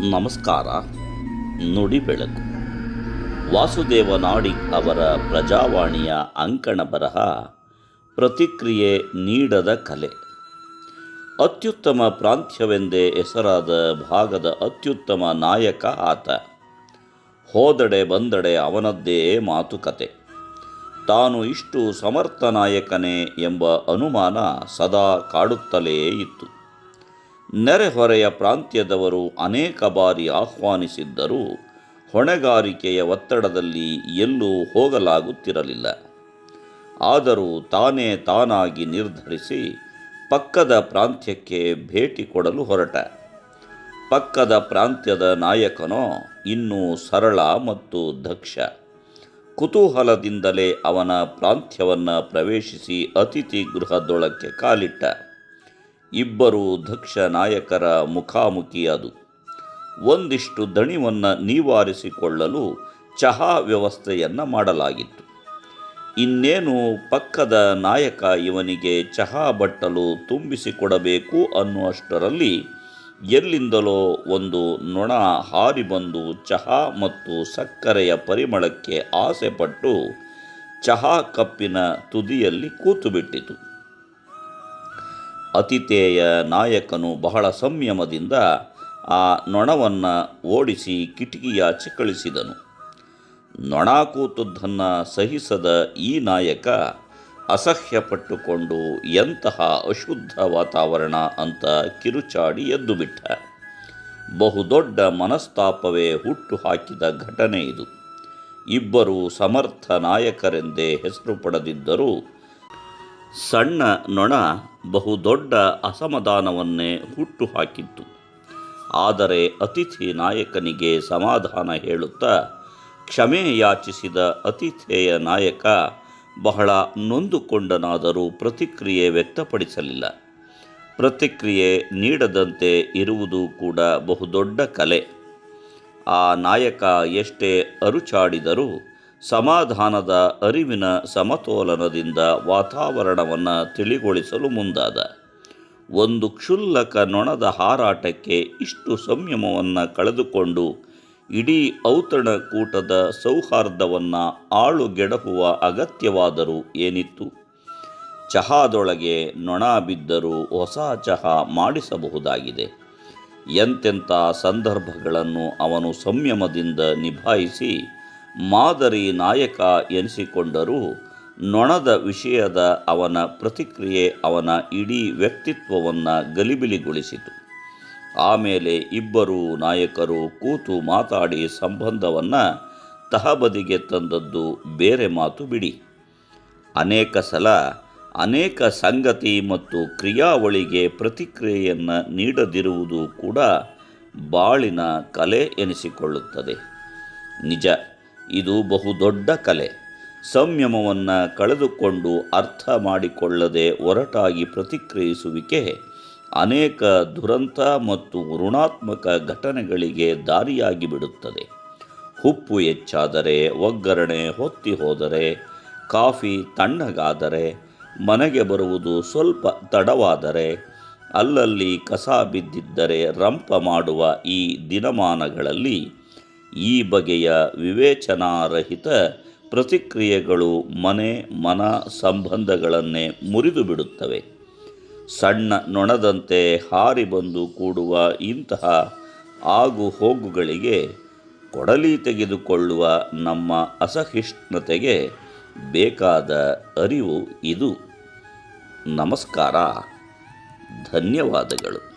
ನಮಸ್ಕಾರ. ನುಡಿ ಬೆಳಕು. ವಾಸುದೇವ ನಾಡಿ ಅವರ ಪ್ರಜಾವಾಣಿಯ ಅಂಕಣ ಬರಹ ಪ್ರತಿಕ್ರಿಯೆ ನೀಡದ ಕಲೆ. ಅತ್ಯುತ್ತಮ ಪ್ರಾಂತ್ಯವೆಂದೇ ಹೆಸರಾದ ಭಾಗದ ಅತ್ಯುತ್ತಮ ನಾಯಕ ಆತ. ಹೋದಡೆ ಬಂದಡೆ ಅವನದ್ದೇ ಮಾತುಕತೆ. ತಾನು ಇಷ್ಟು ಸಮರ್ಥ ನಾಯಕನೇ ಎಂಬ ಅನುಮಾನ ಸದಾ ಕಾಡುತ್ತಲೇ ಇತ್ತು. ನೆರೆಹೊರೆಯ ಪ್ರಾಂತ್ಯದವರು ಅನೇಕ ಬಾರಿ ಆಹ್ವಾನಿಸಿದ್ದರೂ ಹೊಣೆಗಾರಿಕೆಯ ಒತ್ತಡದಲ್ಲಿ ಎಲ್ಲೂ ಹೋಗಲಾಗುತ್ತಿರಲಿಲ್ಲ. ಆದರೂ ತಾನೇ ತಾನಾಗಿ ನಿರ್ಧರಿಸಿ ಪಕ್ಕದ ಪ್ರಾಂತ್ಯಕ್ಕೆ ಭೇಟಿ ಕೊಡಲು ಹೊರಟ. ಪಕ್ಕದ ಪ್ರಾಂತ್ಯದ ನಾಯಕನೋ ಇನ್ನೂ ಸರಳ ಮತ್ತು ದಕ್ಷ. ಕುತೂಹಲದಿಂದಲೇ ಅವನ ಪ್ರಾಂತ್ಯವನ್ನು ಪ್ರವೇಶಿಸಿ ಅತಿಥಿ ಗೃಹದೊಳಕ್ಕೆ ಕಾಲಿಟ್ಟ. ಇಬ್ಬರು ದಕ್ಷ ನಾಯಕರ ಮುಖಾಮುಖಿಯದು ಒಂದಿಷ್ಟು ದಣಿವನ್ನು ನಿವಾರಿಸಿಕೊಳ್ಳಲು ಚಹಾ ವ್ಯವಸ್ಥೆಯನ್ನು ಮಾಡಲಾಗಿತ್ತು. ಇನ್ನೇನು ಪಕ್ಕದ ನಾಯಕ ಇವನಿಗೆ ಚಹಾ ಬಟ್ಟಲು ತುಂಬಿಸಿಕೊಡಬೇಕು ಅನ್ನುವಷ್ಟರಲ್ಲಿ ಎಲ್ಲಿಂದಲೋ ಒಂದು ನೊಣ ಹಾರಿ ಬಂದು ಚಹಾ ಮತ್ತು ಸಕ್ಕರೆಯ ಪರಿಮಳಕ್ಕೆ ಆಸೆಪಟ್ಟು ಚಹಾ ಕಪ್ಪಿನ ತುದಿಯಲ್ಲಿ ಕೂತುಬಿಟ್ಟಿತು ಅತಿಥೇಯ ನಾಯಕನು ಬಹಳ ಸಂಯಮದಿಂದ ಆ ನೊಣವನ್ನು ಓಡಿಸಿ ಕಿಟಕಿಯಾಚೆ ಕಳಿಸಿದನು ನೊಣ ಕೂತದ್ದನ್ನು ಸಹಿಸದ ಈ ನಾಯಕ ಅಸಹ್ಯಪಟ್ಟುಕೊಂಡು ಎಂತಹ ಅಶುದ್ಧ ವಾತಾವರಣ ಅಂತ ಕಿರುಚಾಡಿ ಎದ್ದುಬಿಟ್ಟ. ಬಹುದೊಡ್ಡ ಮನಸ್ತಾಪವೇ ಹುಟ್ಟು ಹಾಕಿದ ಘಟನೆ ಇದು. ಇಬ್ಬರು ಸಮರ್ಥ ನಾಯಕರೆಂದೇ ಹೆಸರು ಪಡೆದಿದ್ದರೂ ಸಣ್ಣ ನೊಣ ಬಹುದೊಡ್ಡ ಅಸಮಾಧಾನವನ್ನೇ ಹುಟ್ಟು ಹಾಕಿತ್ತು ಆದರೆ ಅತಿಥಿ ನಾಯಕನಿಗೆ ಸಮಾಧಾನ ಹೇಳುತ್ತಾ ಕ್ಷಮೆ ಯಾಚಿಸಿದ ಅತಿಥೇಯ ನಾಯಕ ಬಹಳ ನೊಂದುಕೊಂಡನಾದರೂ ಪ್ರತಿಕ್ರಿಯೆ ವ್ಯಕ್ತಪಡಿಸಲಿಲ್ಲ. ಪ್ರತಿಕ್ರಿಯೆ ನೀಡದಂತೆ ಇರುವುದು ಕೂಡ ಬಹುದೊಡ್ಡ ಕಲೆ. ಆ ನಾಯಕ ಎಷ್ಟೇ ಅರುಚಾಡಿದರೂ ಸಮಾಧಾನದ ಅರಿವಿನ ಸಮತೋಲನದಿಂದ ವಾತಾವರಣವನ್ನು ತಿಳಿಗೊಳಿಸಲು ಮುಂದಾದ. ಒಂದು ಕ್ಷುಲ್ಲಕ ನೊಣದ ಹಾರಾಟಕ್ಕೆ ಇಷ್ಟು ಸಂಯಮವನ್ನು ಕಳೆದುಕೊಂಡು ಇಡೀ ಔತಣಕೂಟದ ಸೌಹಾರ್ದವನ್ನು ಆಳುಗೆಡಹುವ ಅಗತ್ಯವಾದರೂ ಏನಿತ್ತು? ಚಹಾದೊಳಗೆ ನೊಣ ಬಿದ್ದರೂ ಹೊಸ ಚಹಾ ಮಾಡಿಸಬಹುದಾಗಿದೆ. ಎಂತೆಂಥ ಸಂದರ್ಭಗಳನ್ನು ಅವನು ಸಂಯಮದಿಂದ ನಿಭಾಯಿಸಿ ಮಾದರಿ ನಾಯಕ ಎನಿಸಿಕೊಂಡರೂ ನೊಣದ ವಿಷಯದ ಅವನ ಪ್ರತಿಕ್ರಿಯೆ ಅವನ ಇಡೀ ವ್ಯಕ್ತಿತ್ವವನ್ನು ಗಲಿಬಿಲಿಗೊಳಿಸಿತು. ಆಮೇಲೆ ಇಬ್ಬರು ನಾಯಕರು ಕೂತು ಮಾತಾಡಿ ಸಂಬಂಧವನ್ನು ತಹಬದಿಗೆ ತಂದದ್ದು ಬೇರೆ ಮಾತು ಬಿಡಿ. ಅನೇಕ ಸಲ ಅನೇಕ ಸಂಗತಿ ಮತ್ತು ಕ್ರಿಯಾವಳಿಗೆ ಪ್ರತಿಕ್ರಿಯೆಯನ್ನು ನೀಡದಿರುವುದು ಕೂಡ ಬಾಳಿನ ಕಲೆ ಎನಿಸಿಕೊಳ್ಳುತ್ತದೆ. ನಿಜ. ಇದು ಬಹುದೊಡ್ಡ ಕಲೆ. ಸಂಯಮವನ್ನು ಕಳೆದುಕೊಂಡು ಅರ್ಥ ಮಾಡಿಕೊಳ್ಳದೆ ಒರಟಾಗಿ ಪ್ರತಿಕ್ರಿಯಿಸುವಿಕೆ. ಅನೇಕ ದುರಂತ ಮತ್ತು ಋಣಾತ್ಮಕ ಘಟನೆಗಳಿಗೆ ದಾರಿಯಾಗಿ ಬಿಡುತ್ತದೆ. ಉಪ್ಪು ಹೆಚ್ಚಾದರೆ ಒಗ್ಗರಣೆ ಹೊತ್ತಿ ಹೋದರೆ, ಕಾಫಿ ತಣ್ಣಗಾದರೆ, ಮನೆಗೆ ಬರುವುದು ಸ್ವಲ್ಪ ತಡವಾದರೆ, ಅಲ್ಲಲ್ಲಿ ಕಸ ಬಿದ್ದಿದ್ದರೆ ರಂಪ ಮಾಡುವ ಈ ದಿನಮಾನಗಳಲ್ಲಿ ಈ ಬಗೆಯ ವಿವೇಚನಾರಹಿತ ಪ್ರತಿಕ್ರಿಯೆಗಳು ಮನೆ, ಮನ ಸಂಬಂಧಗಳನ್ನೇ ಮುರಿದು ಬಿಡುತ್ತವೆ. ಸಣ್ಣ ನೊಣದಂತೆ ಹಾರಿ ಬಂದು ಕೂಡುವ ಇಂತಹ ಆಗು ಹೋಗುಗಳಿಗೆ ಕೊಡಲಿ ತೆಗೆದುಕೊಳ್ಳುವ ನಮ್ಮ ಅಸಹಿಷ್ಣುತೆಗೆ ಬೇಕಾದ ಅರಿವು ಇದು. ನಮಸ್ಕಾರ. ಧನ್ಯವಾದಗಳು.